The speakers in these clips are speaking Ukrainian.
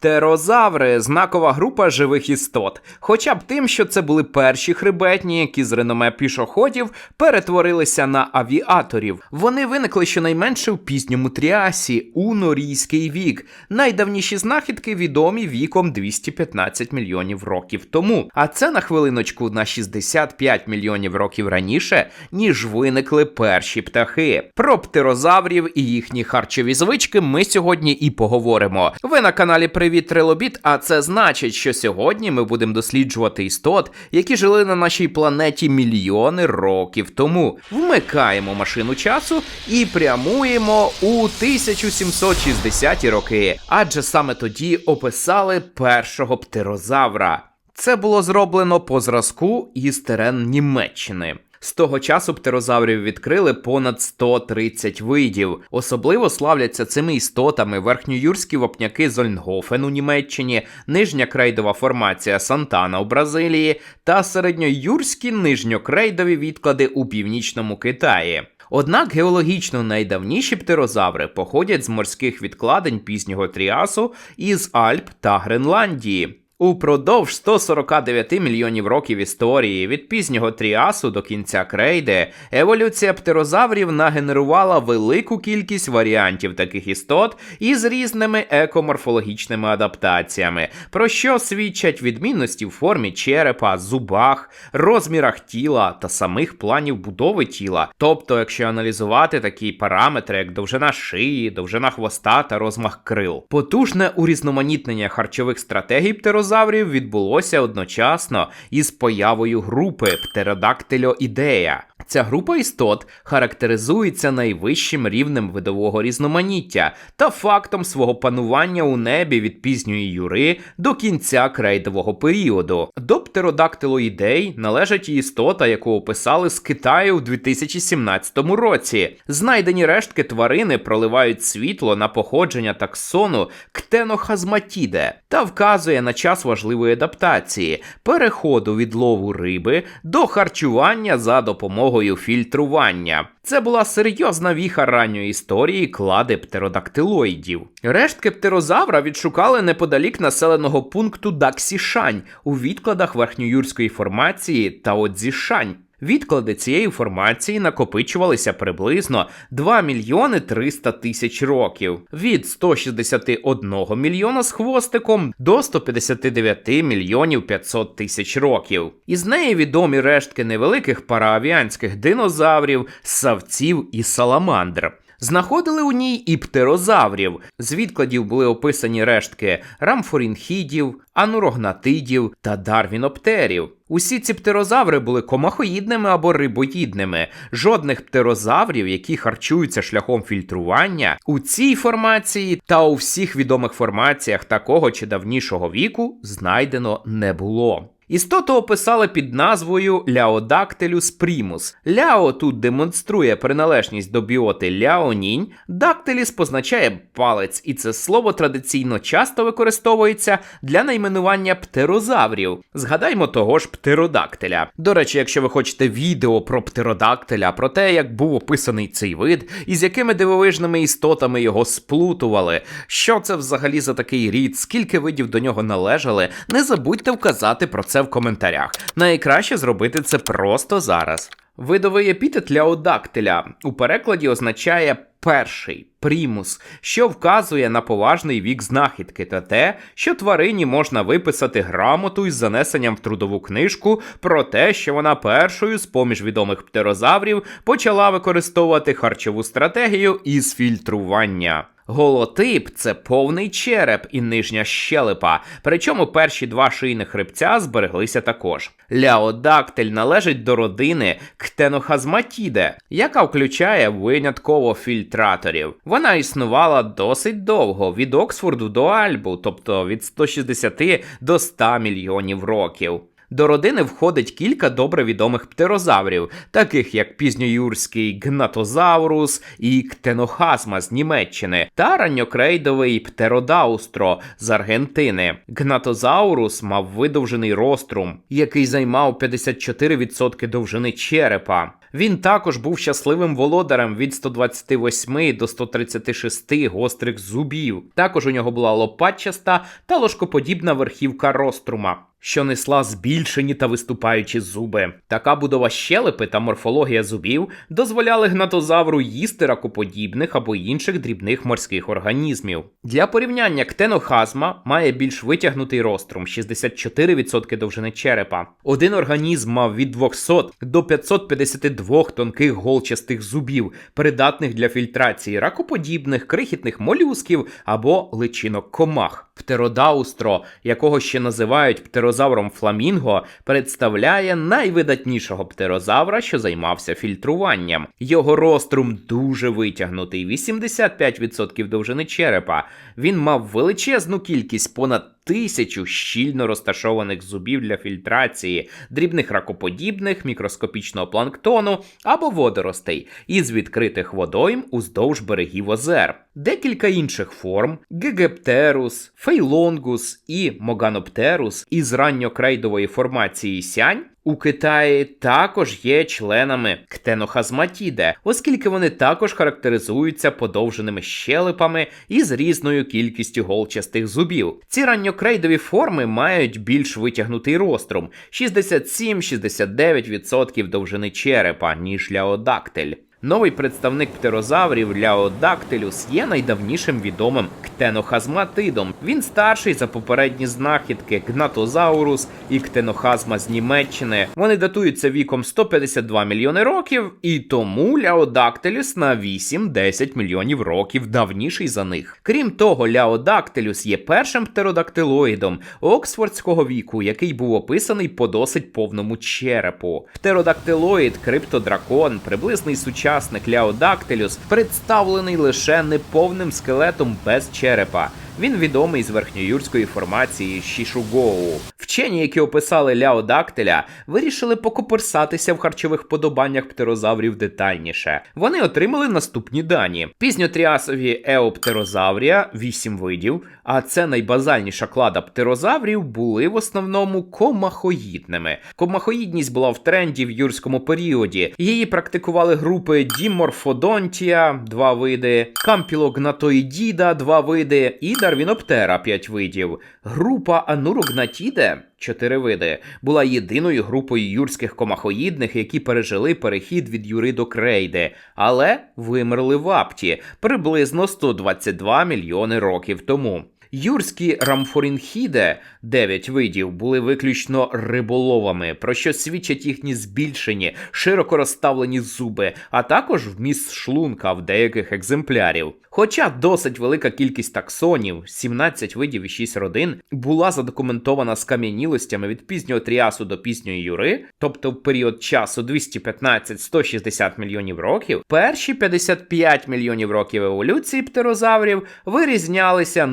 Птерозаври знакова група живих істот, хоча б тим, що це були перші хребетні, які з реноме пішоходів перетворилися на авіаторів. Вони виникли щонайменше в пізньому тріасі у норійський вік. Найдавніші знахідки відомі віком 215 мільйонів років тому. А це на хвилиночку на 65 мільйонів років раніше, ніж виникли перші птахи. Про птерозаврів і їхні харчові звички ми сьогодні і поговоримо. Ви на каналі Привіт Трилобіт, а це значить, що сьогодні ми будемо досліджувати істот, які жили на нашій планеті мільйони років тому. Вмикаємо машину часу і прямуємо у 1760-ті роки, адже саме тоді описали першого птерозавра. Це було зроблено по зразку із терен Німеччини. З того часу птерозаврів відкрили понад 130 видів. Особливо славляться цими істотами верхньоюрські вапняки Зольнгофен у Німеччині, нижня крейдова формація Сантана у Бразилії та середньоюрські нижньокрейдові відклади у північному Китаї. Однак геологічно найдавніші птерозаври походять з морських відкладень пізнього тріасу із Альп та Гренландії. Упродовж 149 мільйонів років історії від пізнього тріасу до кінця крейди еволюція птерозаврів нагенерувала велику кількість варіантів таких істот із різними екоморфологічними адаптаціями, про що свідчать відмінності в формі черепа, зубах, розмірах тіла та самих планів будови тіла. Тобто, якщо аналізувати такі параметри, як довжина шиї, довжина хвоста та розмах крил, потужне урізноманітнення харчових стратегій птерозаврів динозаврів відбулося одночасно із появою групи Птеродактилоідея. Ця група істот характеризується найвищим рівнем видового різноманіття та фактом свого панування у небі від пізньої юри до кінця крейдового періоду. До птеродактилоідей належить істота, яку описали з Китаю у 2017 році. Знайдені рештки тварини проливають світло на походження таксону ктенохазматіде та вказує на час важливої адаптації, переходу від лову риби до харчування за допомогою фільтрування. Це була серйозна віха ранньої історії клади птеродактилоїдів. Рештки птерозавра відшукали неподалік населеного пункту Даксішань у відкладах верхньоюрської формації та Одзішань. Відклади цієї формації накопичувалися приблизно 2 мільйони 300 тисяч років від 161 мільйона з хвостиком до 159 мільйонів 500 тисяч років. Із неї відомі рештки невеликих параавіанських динозаврів, савців і саламандр. Знаходили у ній і птерозаврів. З відкладів були описані рештки рамфорінхідів, анурогнатидів та дарвіноптерів. Усі ці птерозаври були комахоїдними або рибоїдними. Жодних птерозаврів, які харчуються шляхом фільтрування, у цій формації та у всіх відомих формаціях такого чи давнішого віку знайдено не було. Істоту описали під назвою Ляодактилюс примус. Ляо тут демонструє приналежність до біоти ляонінь, дактиліс позначає палець, і це слово традиційно часто використовується для найменування птерозаврів. Згадаймо того ж птеродактиля. До речі, якщо ви хочете відео про птеродактиля, про те, як був описаний цей вид, і з якими дивовижними істотами його сплутували, що це взагалі за такий рід, скільки видів до нього належали, не забудьте вказати про це в коментарях. Найкраще зробити це просто зараз. Видовий епітет ляодактиля у перекладі означає перший примус, що вказує на поважний вік знахідки та те, що тварині можна виписати грамоту із занесенням в трудову книжку про те, що вона першою з поміж відомих птерозаврів почала використовувати харчову стратегію із фільтрування. Голотип це повний череп і нижня щелепа, причому перші два шийних хребця збереглися також. Ляодактиль належить до родини ктенохазматіде, яка включає винятково фільтраторів. Вона існувала досить довго від Оксфорду до Альбу, тобто від 160 до 100 мільйонів років. До родини входить кілька добре відомих птерозаврів, таких як пізньоюрський гнатозаврус і ктенохазма з Німеччини, та ранньокрейдовий птеродаустро з Аргентини. Гнатозаурус мав видовжений рострум, який займав 54% довжини черепа. Він також був щасливим володарем від 128 до 136 гострих зубів. Також у нього була лопатчаста та ложкоподібна верхівка рострума. Що несла збільшені та виступаючі зуби. Така будова щелепи та морфологія зубів дозволяли гнатозавру їсти ракоподібних або інших дрібних морських організмів. Для порівняння ктенохазма має більш витягнутий рострум 64% довжини черепа. Один організм мав від 200 до 552 тонких голчастих зубів, придатних для фільтрації ракоподібних, крихітних молюсків або личинок комах. Птеродаустро, якого ще називають птерозавром фламінго, представляє найвидатнішого птерозавра, що займався фільтруванням. Його рострум дуже витягнутий, 85% довжини черепа. Він мав величезну кількість понад тисячу щільно розташованих зубів для фільтрації, дрібних ракоподібних, мікроскопічного планктону або водоростей із відкритих водойм уздовж берегів озер. Декілька інших форм гегептерус, фейлонгус і моганоптерус із ранньокрейдової формації сянь у Китаї також є членами ктенохазматіде, оскільки вони також характеризуються подовженими щелепами із різною кількістю голчастих зубів. Ці ранньокрейдові форми мають більш витягнутий рострум 67-69% довжини черепа, ніж ляодактиль. Новий представник птерозаврів Ляодактилюс є найдавнішим відомим ктенохазматидом. Він старший за попередні знахідки Гнатозаурус і ктенохазма з Німеччини. Вони датуються віком 152 мільйони років, і тому Ляодактилюс на 8-10 мільйонів років давніший за них. Крім того, Ляодактилюс є першим птеродактилоїдом Оксфордського віку, який був описаний по досить повному черепу. Птеродактилоїд, криптодракон, приблизний сучасний сучасник Ляодактилюс представлений лише неповним скелетом без черепа. Він відомий з верхньоюрської формації Шішугоу. Вчені, які описали ляодактиля, вирішили покоперсатися в харчових подобаннях птерозаврів детальніше. Вони отримали наступні дані: пізньотріасові еоптерозаврія, 8 видів, а це найбазальніша клада птерозаврів, були в основному комахоїдними. Комахоїдність була в тренді в юрському періоді. Її практикували групи Діморфодонтія, 2 види, Кампілогнатоїдіда, 2 види і Дарвіноптера 5 видів. Група Анурогнатіде 4 види була єдиною групою юрських комахоїдних, які пережили перехід від юри до крейди, але вимерли в апті приблизно 122 мільйони років тому. Юрські рамфорінхіде, 9 видів, були виключно риболовами, про що свідчать їхні збільшені, широко розставлені зуби, а також вміст шлунка в деяких екземплярів. Хоча досить велика кількість таксонів, 17 видів і 6 родин, була задокументована скам'янілостями від пізнього тріасу до пізньої юри, тобто в період часу 215-160 мільйонів років, перші 55 мільйонів років еволюції птерозаврів вирізнялися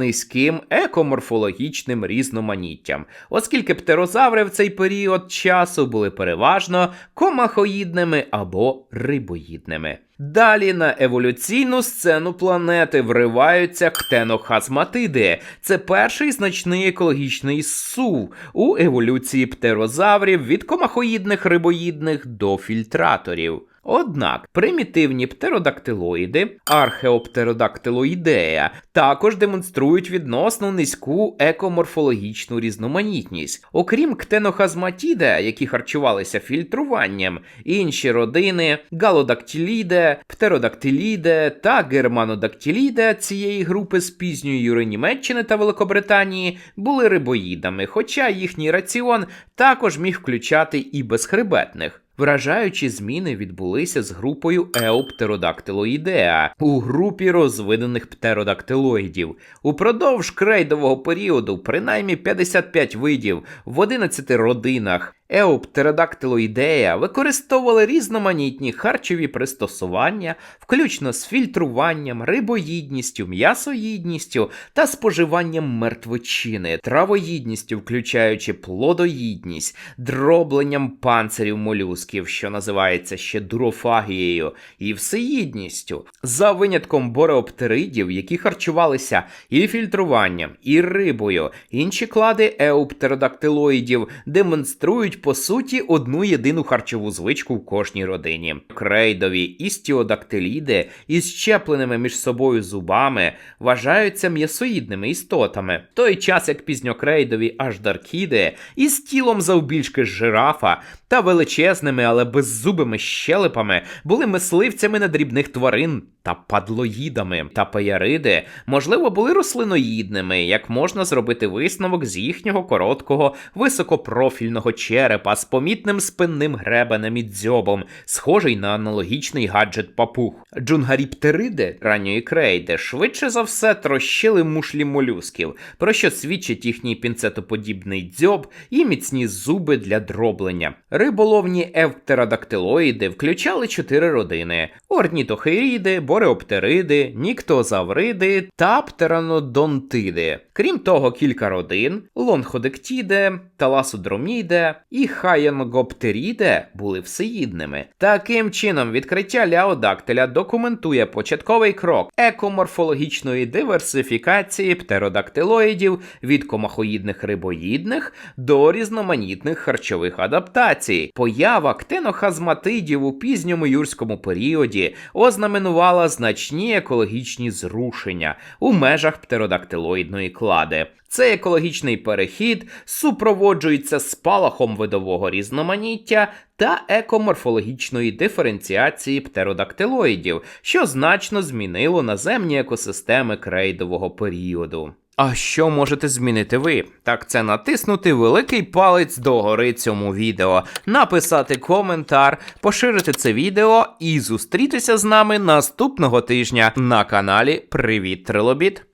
низьким екоморфологічним різноманіттям, оскільки птерозаври в цей період часу були переважно комахоїдними або рибоїдними. Далі на еволюційну сцену планети вриваються ктенохазматиди. Це перший значний екологічний сув у еволюції птерозаврів від комахоїдних рибоїдних до фільтраторів. Однак примітивні птеродактилоїди, археоптеродактилоїдея, також демонструють відносно низьку екоморфологічну різноманітність. Окрім ктенохазматіде, які харчувалися фільтруванням, інші родини галодактиліде, птеродактиліде та германодактиліде цієї групи з пізньої Юри Німеччини та Великобританії були рибоїдами, хоча їхній раціон також міг включати і безхребетних. Вражаючі зміни відбулися з групою Еоптеродактилоїдеа у групі розвинених птеродактилоїдів. Упродовж крейдового періоду принаймні 55 видів в 11 родинах Еоптеродактилоїдея використовували різноманітні харчові пристосування, включно з фільтруванням, рибоїдністю, м'ясоїдністю та споживанням мертвечини, травоїдністю, включаючи плодоїдність, дробленням панцирів молюсків, що називається ще дурофагією, і всеїдністю, за винятком бореоптеридів, які харчувалися і фільтруванням, і рибою. Інші клади еоптеродактилоїдів демонструють по суті одну єдину харчову звичку в кожній родині. Крейдові істіодактиліди із щепленими між собою зубами вважаються м'ясоїдними істотами, в той час як пізньокрейдові аждаркіди із тілом завбільшки жирафа та величезними, але беззубими щелепами були мисливцями на дрібних тварин та падлоїдами. Та паяриди, можливо, були рослиноїдними, як можна зробити висновок з їхнього короткого високопрофільного черепа з помітним спинним гребенем і дзьобом, схожий на аналогічний гаджет папуг. Джунгаріптериди ранньої крейди швидше за все трощили мушлі молюсків, про що свідчить їхній пінцетоподібний дзьоб і міцні зуби для дроблення. Риболовні евптеродактилоїди включали чотири родини: орнітохеїди, бореоптериди, ніктозавриди та птеранодонтиди. Крім того, кілька родин лонходектіде, таласодроміде і хаєнгоптеріде були всеїдними. Таким чином, відкриття ляодактиля документує початковий крок екоморфологічної диверсифікації птеродактилоїдів від комахоїдних рибоїдних до різноманітних харчових адаптацій. Поява ктенохазматидів у пізньому юрському періоді ознаменувала значні екологічні зрушення у межах птеродактилоїдної клади. Цей екологічний перехід супроводжується спалахом видового різноманіття та екоморфологічної диференціації птеродактилоїдів, що значно змінило наземні екосистеми крейдового періоду. А що можете змінити ви? Так це натиснути великий палець догори цьому відео, написати коментар, поширити це відео і зустрітися з нами наступного тижня на каналі Привіт Трилобіт.